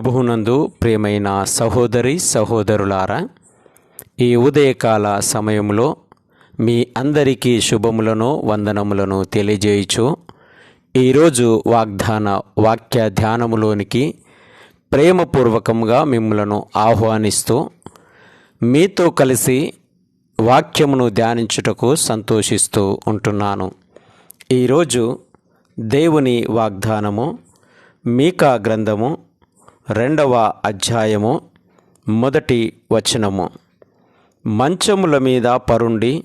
ప్రభువునందు ప్రియమైన సహోదరి సహోదరులారా ఈ ఉదయకాల సమయంలో మీ అందరికీ శుభములను వందనములను తెలియజేయచు ఈరోజు వాగ్దాన వాక్య ధ్యానములోనికి ప్రేమపూర్వకంగా మిమ్మలను ఆహ్వానిస్తూ మీతో కలిసి వాక్యమును ధ్యానించుటకు సంతోషిస్తూ ఉంటున్నాను. ఈరోజు దేవుని వాగ్దానము మీకా గ్రంథము రెండవ అధ్యాయము మొదటి వచనము. మంచముల మీద పరుండి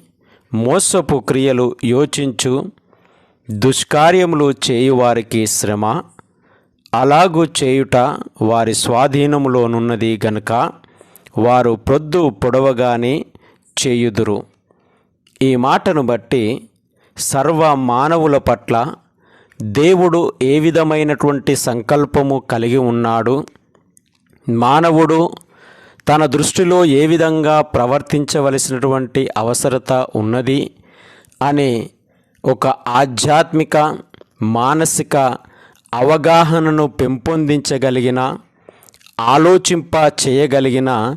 మోసపు క్రియలు యోచించు దుష్కార్యములు చేయువారికి శ్రమ అలాగు చేయుట వారి స్వాధీనములోనున్నది గనుక వారు ప్రొద్దు పొడవగానే చేయుదురు. ఈ మాటను బట్టి సర్వ మానవుల పట్ల దేవుడు ఏ విధమైనటువంటి సంకల్పము కలిగి ఉన్నాడు? మానవుడు తన దృష్టిలో ఏ విధంగా ప్రవర్తించవలసినటువంటి అవసరత ఉన్నది అనే ఒక ఆధ్యాత్మిక మానసిక అవగాహనను పెంపొందించగలిగిన ఆలోచింప చేయగలిగిన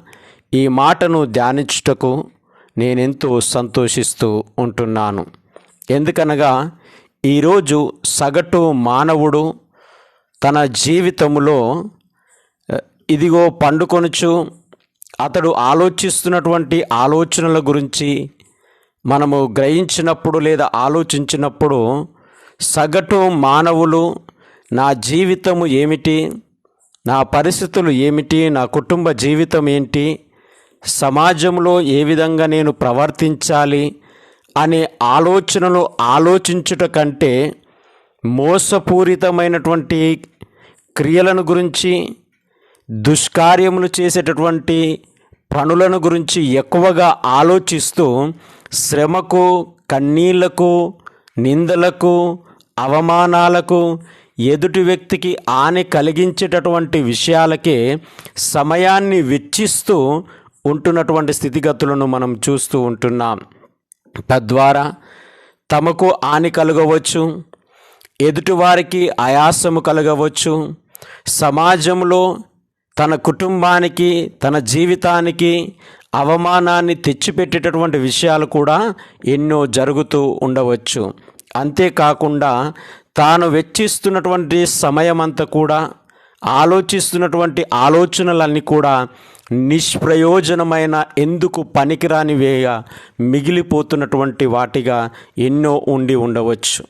ఈ మాటను ధ్యానించుటకు నేనెంతో సంతోషిస్తూ ఉంటున్నాను. ఎందుకనగా ఈరోజు సగటు మానవుడు తన జీవితంలో ఇదిగో పండుకొనుచు అతడు ఆలోచిస్తున్నటువంటి ఆలోచనల గురించి మనము గ్రహించినప్పుడు లేదా ఆలోచించినప్పుడు సగటు మానవులు నా జీవితము ఏమిటి నా పరిస్థితులు ఏమిటి నా కుటుంబ జీవితం ఏంటి సమాజంలో ఏ విధంగా నేను ప్రవర్తించాలి అనే ఆలోచనలు ఆలోచించుట కంటే మోసపూరితమైనటువంటి క్రియలను గురించి దుష్కార్యములు చేసేటటువంటి పనులను గురించి ఎక్కువగా ఆలోచిస్తూ శ్రమకు కన్నీళ్ళకు నిందలకు అవమానాలకు ఎదుటి వ్యక్తికి హాని కలిగించేటటువంటి విషయాలకే సమయాన్ని వెచ్చిస్తూ ఉంటున్నటువంటి స్థితిగతులను మనం చూస్తూ ఉంటున్నాం. తద్వారా తమకు హాని కలగవచ్చు ఎదుటివారికి ఆయాసము కలగవచ్చు. సమాజంలో తన కుటుంబానికి తన జీవితానికి అవమానాన్ని తెచ్చిపెట్టేటటువంటి విషయాలు కూడా ఎన్నో జరుగుతూ ఉండవచ్చు. అంతేకాకుండా తాను వెచ్చిస్తున్నటువంటి సమయమంతా కూడా ఆలోచిస్తున్నటువంటి ఆలోచనలన్నీ కూడా నిష్ప్రయోజనమైన ఎందుకు పనికిరానివేగా మిగిలిపోతున్నటువంటి వాటిగా ఎన్నో ఉండి ఉండవచ్చు.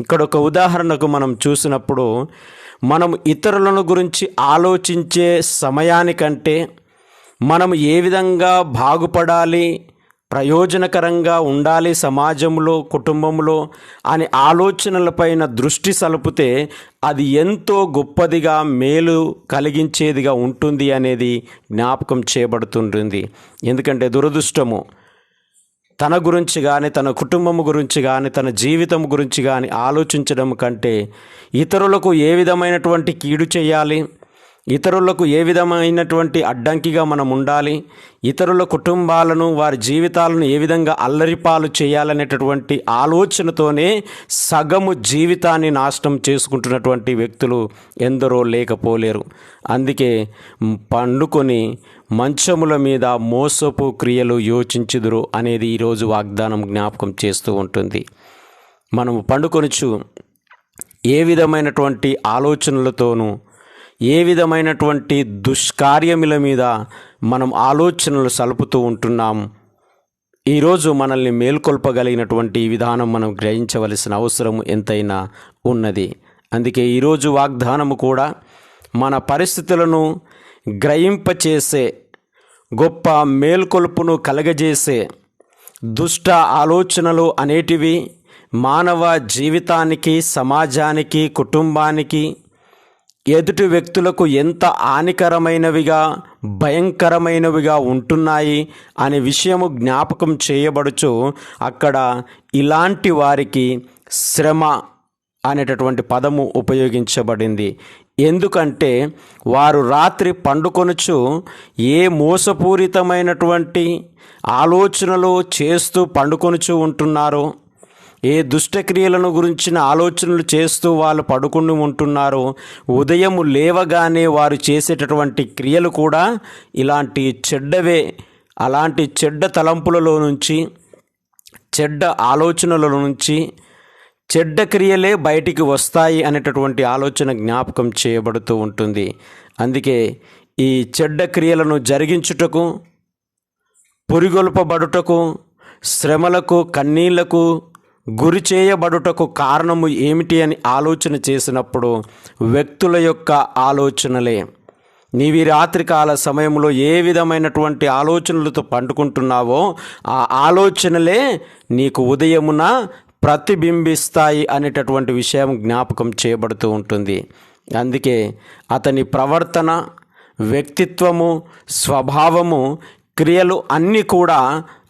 ఇక్కడ ఒక ఉదాహరణకు మనం చూసినప్పుడు మనం ఇతరులను గురించి ఆలోచించే సమయానికంటే మనం ఏ విధంగా బాగుపడాలి ప్రయోజనకరంగా ఉండాలి సమాజంలో కుటుంబంలో అనే ఆలోచనలపైన దృష్టి సలుపుతే అది ఎంతో గొప్పదిగా మేలు కలిగించేదిగా ఉంటుంది అనేది జ్ఞాపకం చేయబడుతుంటుంది. ఎందుకంటే దురదృష్టము తన గురించి కానీ తన కుటుంబం గురించి కానీ తన జీవితం గురించి కానీ ఆలోచించడం కంటే ఇతరులకు ఏ విధమైనటువంటి కీడు చేయాలి? ఇతరులకు ఏ విధమైనటువంటి అడ్డంకిగా మనం ఉండాలి? ఇతరుల కుటుంబాలను వారి జీవితాలను ఏ విధంగా అల్లరిపాలు చేయాలనేటటువంటి ఆలోచనతోనే సగము జీవితాన్ని నాశనం చేసుకుంటున్నటువంటి వ్యక్తులు ఎందరో లేకపోలేరు. అందుకే పండుకొని మంచముల మీద మోసపు క్రియలు యోచించుదురు అనేది ఈరోజు వాగ్దానం జ్ఞాపకం చేస్తూ ఉంటుంది. మనము పండుకొనుచు ఏ విధమైనటువంటి ఆలోచనలతోనూ ఏ విధమైనటువంటి దుష్కార్యముల మీద మనం ఆలోచనలు సలుపుతూ ఉంటున్నాం? ఈరోజు మనల్ని మేల్కొల్పగలిగినటువంటి విధానం మనం గ్రహించవలసిన అవసరం ఎంతైనా ఉన్నది. అందుకే ఈరోజు వాగ్దానము కూడా మన పరిస్థితులను గ్రహింపచేసే గొప్ప మేల్కొల్పును కలగజేసే దుష్ట ఆలోచనలు అనేటివి మానవ జీవితానికి సమాజానికి కుటుంబానికి ఎదుటి వ్యక్తులకు ఎంత హానికరమైనవిగా భయంకరమైనవిగా ఉంటున్నాయి అనే విషయము జ్ఞాపకం చేయబడుచు అక్కడ ఇలాంటి వారికి శ్రమ అనేటటువంటి పదము ఉపయోగించబడింది. ఎందుకంటే వారు రాత్రి పండుకొనుచు ఏ మోసపూరితమైనటువంటి ఆలోచనలు చేస్తూ పండుకొనుచు ఉంటున్నారో ఏ దుష్టక్రియలను గురించిన ఆలోచనలు చేస్తూ వాళ్ళు పడుకుని ఉంటున్నారో ఉదయం లేవగానే వారు చేసేటటువంటి క్రియలు కూడా ఇలాంటి చెడ్డవే. అలాంటి చెడ్డ తలంపులలో నుంచి చెడ్డ ఆలోచనల నుంచి చెడ్డ క్రియలే బయటికి వస్తాయి అనేటటువంటి ఆలోచన జ్ఞాపకం చేయబడుతూ ఉంటుంది. అందుకే ఈ చెడ్డ క్రియలను జరిగించుటకు పురిగొల్పబడుటకు శ్రమలకు కన్నీళ్ళకు గురి చేయబడుటకు కారణము ఏమిటి అని ఆలోచన చేసినప్పుడు వ్యక్తుల యొక్క ఆలోచనలే. నీవి రాత్రికాల సమయంలో ఏ విధమైనటువంటి ఆలోచనలతో పండుకుంటున్నావో ఆ ఆలోచనలే నీకు ఉదయమున ప్రతిబింబిస్తాయి అనేటటువంటి విషయం జ్ఞాపకం చేయబడుతూ ఉంటుంది. అందుకే అతని ప్రవర్తన వ్యక్తిత్వము స్వభావము క్రియలు అన్నీ కూడా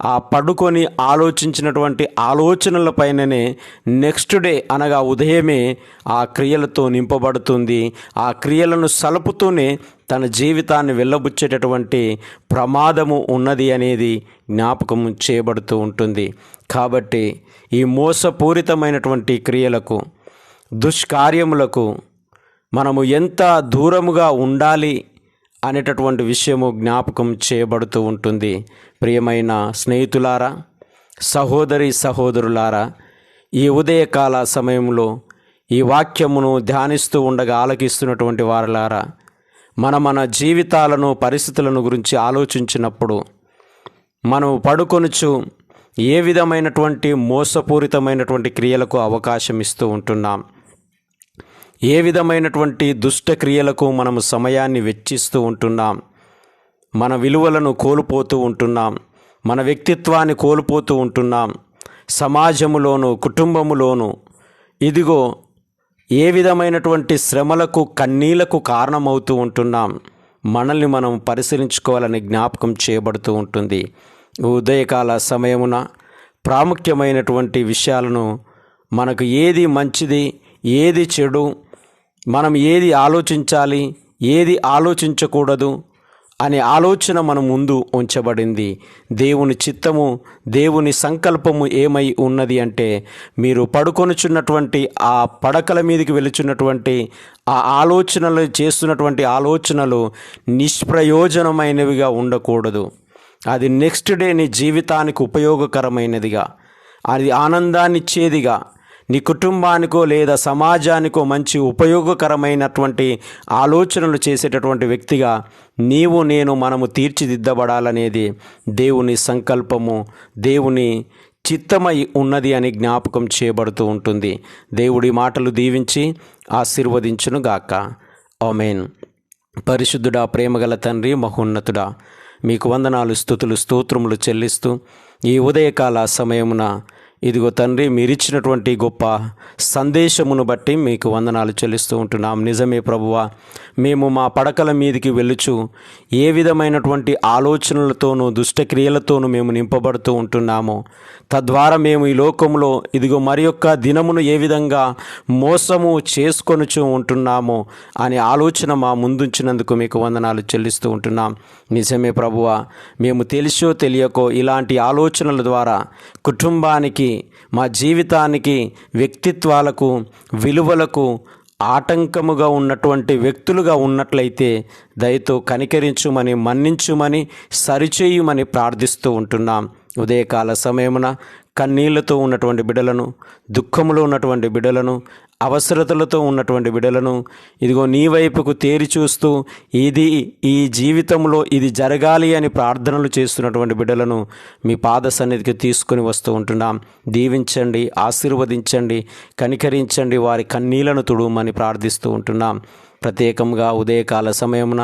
ఆ పడుకొని ఆలోచించినటువంటి ఆలోచనలపైననే నెక్స్ట్ డే అనగా ఉదయమే ఆ క్రియలతో నింపబడుతుంది. ఆ క్రియలను సలుపుతూనే తన జీవితాన్ని వెళ్ళబుచ్చేటటువంటి ప్రమాదము ఉన్నది అనేది జ్ఞాపకం చేయబడుతూ ఉంటుంది. కాబట్టి ఈ మోసపూరితమైనటువంటి క్రియలకు దుష్కార్యములకు మనము ఎంత దూరముగా ఉండాలి అనేటటువంటి విషయము జ్ఞాపకం చేయబడుతూ ఉంటుంది. ప్రియమైన స్నేహితులారా సహోదరి సహోదరులారా ఈ ఉదయకాల సమయంలో ఈ వాక్యమును ధ్యానిస్తూ ఉండగా ఆలకిస్తున్నటువంటి వారలారా మన మన జీవితాలను పరిస్థితులను గురించి ఆలోచించినప్పుడు మనం పడుకొనుచు ఏ విధమైనటువంటి మోసపూరితమైనటువంటి క్రియలకు అవకాశం ఇస్తూ ఉంటున్నాం. ఏ విధమైనటువంటి దుష్టక్రియలకు మనము సమయాన్ని వెచ్చిస్తూ ఉంటున్నాం? మన విలువలను కోల్పోతూ ఉంటున్నాం. మన వ్యక్తిత్వాన్ని కోల్పోతూ ఉంటున్నాం. సమాజములోను కుటుంబములోను. ఇదిగో ఏ విధమైనటువంటి శ్రమలకు కన్నీలకు కారణమవుతూ ఉంటున్నాం. మనల్ని మనం పరిశీలించుకోవాలని జ్ఞాపకం చేయబడుతూ ఉంటుంది. ఉదయకాల సమయమున ప్రాముఖ్యమైనటువంటి విషయాలను మనకు ఏది మంచిది ఏది చెడు మనం ఏది ఆలోచించాలి ఏది ఆలోచించకూడదు అనే ఆలోచన మన ముందు ఉంచబడింది. దేవుని చిత్తము దేవుని సంకల్పము ఏమై ఉన్నది అంటే మీరు పడుకొనుచున్నటువంటి ఆ పడకల మీదకి వెళుచున్నటువంటి ఆ ఆలోచనలు చేస్తున్నటువంటి ఆలోచనలు నిష్ప్రయోజనమైనవిగా ఉండకూడదు. అది నెక్స్ట్ డే నీ జీవితానికి ఉపయోగకరమైనదిగా అది ఆనందాన్నిచ్చేదిగా నీ కుటుంబానికో లేదా సమాజానికో మంచి ఉపయోగకరమైనటువంటి ఆలోచనలు చేసేటటువంటి వ్యక్తిగా నీవు నేను మనము తీర్చిదిద్దబడాలనేది దేవుని సంకల్పము. దేవుని చిత్తమై ఉన్నది అని జ్ఞాపకం చేయబడుతూ ఉంటుంది. దేవుడి మాటలు దీవించి ఆశీర్వదించునుగాక ఓమెన్ పరిశుద్ధుడా ప్రేమగల తండ్రి మహోన్నతుడా మీకు వందనాలు స్థుతులు స్తోత్రములు చెల్లిస్తూ ఈ ఉదయకాల సమయమున ఇదిగో తండ్రి మీరిచ్చినటువంటి గొప్ప సందేశమును బట్టి మీకు వందనాలు చెల్లిస్తూ ఉంటున్నాం. నిజమే ప్రభువ మేము మా పడకల మీదికి వెళ్ళుచు ఏ విధమైనటువంటి ఆలోచనలతోనూ దుష్టక్రియలతోనూ మేము నింపబడుతూ ఉంటున్నాము. తద్వారా మేము ఈ లోకంలో ఇదిగో మరి యొక్క దినమును ఏ విధంగా మోసము చేసుకొనుచు ఉంటున్నామో అనే ఆలోచన మా ముందుంచినందుకు మీకు వందనాలు చెల్లిస్తూ ఉంటున్నాం. నిజమే ప్రభువ మేము తెలిసో తెలియకో ఇలాంటి ఆలోచనల ద్వారా కుటుంబానికి మా జీవితానికి వ్యక్తిత్వాలకు విలువలకు ఆటంకముగా ఉన్నటువంటి వ్యక్తులుగా ఉన్నట్లయితే దయతో కనికరించుమని మన్నించుమని సరిచేయుమని ప్రార్థిస్తూ ఉంటున్నాం. ఉదయకాల సమయమున కన్నీళ్ళతో ఉన్నటువంటి బిడలను దుఃఖములో ఉన్నటువంటి బిడలను అవసరతలతో ఉన్నటువంటి బిడలను ఇదిగో నీ వైపుకు తేరి చూస్తూ ఇది ఈ జీవితంలో ఇది జరగాలి అని ప్రార్థనలు చేస్తున్నటువంటి బిడలను మీ పాద సన్నిధికి తీసుకుని వస్తూ ఉంటున్నాం. దీవించండి ఆశీర్వదించండి కనికరించండి వారి కన్నీళ్ళను తుడుమని ప్రార్థిస్తూ ఉంటున్నాం. ప్రత్యేకంగా ఉదయకాల సమయమున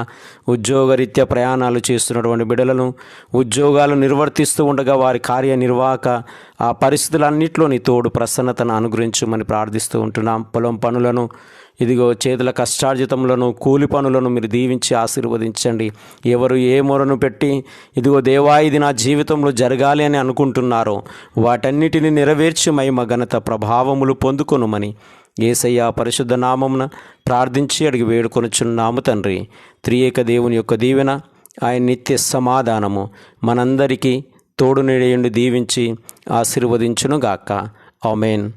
ఉద్యోగరీత్యా ప్రయాణాలు చేస్తున్నటువంటి బిడలను ఉద్యోగాలు నిర్వర్తిస్తూ ఉండగా వారి కార్యనిర్వాహక ఆ పరిస్థితులన్నింటిలోని తోడు ప్రసన్నతను అనుగ్రహించమని ప్రార్థిస్తూ ఉంటున్నాం. పొలం పనులను ఇదిగో చేతుల కష్టార్జితములను కూలి పనులను మీరు దీవించి ఆశీర్వదించండి. ఎవరు ఏ మొరను పెట్టి ఇదిగో దేవా ఇది నా జీవితంలో జరగాలి అని అనుకుంటున్నారో వాటన్నిటిని నెరవేర్చి మహిమ ఘనత ప్రభావములు పొందుకొనుమని ఏసయ్య పరిశుద్ధ నామమున ప్రార్థించి అడిగి వేడుకొనుచున్నాము తండ్రి. త్రియేక దేవుని యొక్క దీవెన ఆయన నిత్య సమాధానము మనందరికీ తోడు నిడయుండి దీవించి ఆశీర్వదించునుగాక. ఆమెన్.